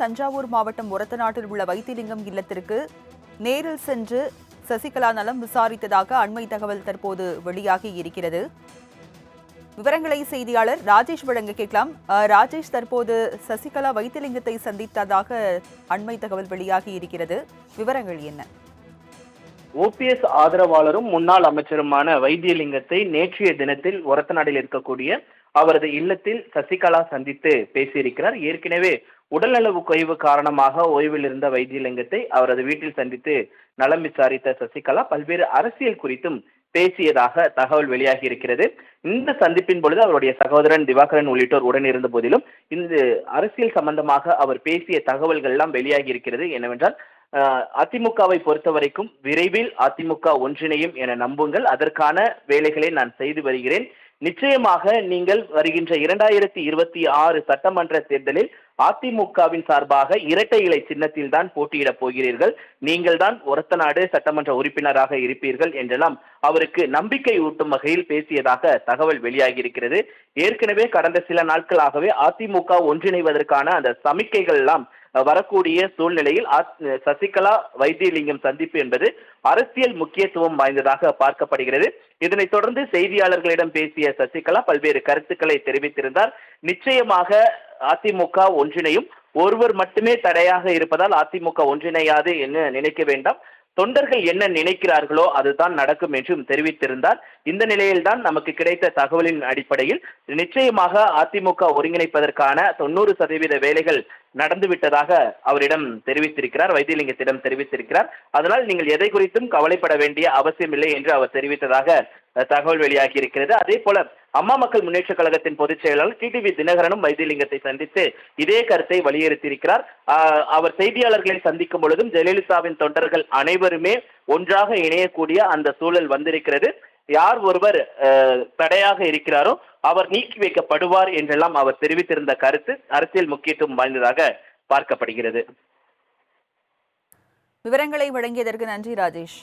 தஞ்சாவூர் மாவட்டம் ஒரத்தநாட்டில் உள்ள வைத்திலிங்கம் இல்லத்திற்கு நேரில் சென்று சசிகலா நலம் விசாரித்ததாக அண்மை தகவல் தற்போது வெளியாகி இருக்கிறது. விவரங்களை செய்தியாளர் ராஜேஷ் வழங்க கேட்கலாம். ராஜேஷ் தற்போது சசிகலா வைத்திலிங்கத்தை சந்தித்ததாக அண்மை தகவல் வெளியாகி இருக்கிறது. விவரங்கள் என்ன? ஓபிஎஸ் ஆதரவாளரும் முன்னாள் அமைச்சருமான வைத்தியலிங்கத்தை நேற்றைய தினத்தில் ஒரத்தநாடில் இருக்கக்கூடிய அவரது இல்லத்தில் சசிகலா சந்தித்து பேசியிருக்கிறார். ஏற்கனவே உடல்நலவு குறைவு காரணமாக ஓய்வில் இருந்த வைத்தியலிங்கத்தை அவரது வீட்டில் சந்தித்து நலம் விசாரித்த சசிகலா பல்வேறு அரசியல் குறித்தும் பேசியதாக தகவல் வெளியாகி இருக்கிறது. இந்த சந்திப்பின் பொழுது அவருடைய சகோதரன் திவாகரன் உள்ளிட்டோர் உடன் இருந்த போதிலும் இந்த அரசியல் சம்பந்தமாக அவர் பேசிய தகவல்கள் எல்லாம் வெளியாகி இருக்கிறது. என்னவென்றால் அதிமுகவை பொறுத்த வரைக்கும் விரைவில் அதிமுக ஒன்றிணையும் என நம்புங்கள். அதற்கான வேலைகளை நான் செய்து வருகிறேன். நிச்சயமாக நீங்கள் வருகின்ற இரண்டாயிரத்தி இருபத்தி ஆறு சட்டமன்ற தேர்தலில் அதிமுகவின் சார்பாக இரட்டை இலை சின்னத்தில் தான் போட்டியிடப் போகிறீர்கள். நீங்கள் தான் ஒரத்தநாடு சட்டமன்ற உறுப்பினராக இருப்பீர்கள் என்றெல்லாம் அவருக்கு நம்பிக்கை ஊட்டும் வகையில் பேசியதாக தகவல் வெளியாகி இருக்கிறது ஏற்கனவே கடந்த சில நாட்களாகவே அதிமுக ஒன்றிணைவதற்கான அந்த சமிக்கைகள் எல்லாம் வரக்கூடிய சூழ்நிலையில் சசிகலா வைத்தியலிங்கம் சந்திப்பு என்பது அரசியல் முக்கியத்துவம் வாய்ந்ததாக பார்க்கப்படுகிறது. இதனைத் தொடர்ந்து செய்தியாளர்களிடம் பேசிய சசிகலா பல்வேறு கருத்துக்களை தெரிவித்திருந்தார். நிச்சயமாக அதிமுக ஒன்றிணையும். ஒருவர் மட்டுமே தடையாக இருப்பதால் அதிமுக ஒன்றிணையாது என்று நினைக்க வேண்டாம். தொண்டர்கள் என்ன நினைக்கிறார்களோ அதுதான் நடக்கும் என்றும் தெரிவித்திருந்தார். இந்த நிலையில்தான் நமக்கு கிடைத்த தகவலின் அடிப்படையில் நிச்சயமாக அதிமுக ஒருங்கிணைப்பதற்கான தொண்ணூறு சதவீத வேலைகள் நடந்துவிட்டதாக அவரிடம் தெரிவித்திருக்கிறார். வைத்தியலிங்கத்திடம் தெரிவித்திருக்கிறார். அதனால் நீங்கள் எதை குறித்தும் கவலைப்பட வேண்டிய அவசியமில்லை என்று அவர் தெரிவித்ததாக தகவல் வெளியாகி இருக்கிறது அதே போல அம்மா மக்கள் முன்னேற்ற கழகத்தின் பொதுச் செயலாளர் டிடிவி தினகரனும் வைத்தியலிங்கத்தை சந்தித்து இதே கருத்தை வலியுறுத்தியிருக்கிறார். அவர் செய்தியாளர்களை சந்திக்கும் பொழுதும் ஜெயலலிதாவின் தொண்டர்கள் அனைவருமே ஒன்றாக இணையக்கூடிய அந்த சூழல் வந்திருக்கிறது. யார் ஒருவர் தடையாக இருக்கிறாரோ அவர் நீக்கி வைக்கப்படுவார் என்றெல்லாம் அவர் தெரிவித்திருந்த கருத்து அரசியல் முக்கியத்துவம் வாய்ந்ததாக பார்க்கப்படுகிறது. விவரங்களை வழங்கியதற்கு நன்றி ராஜேஷ்.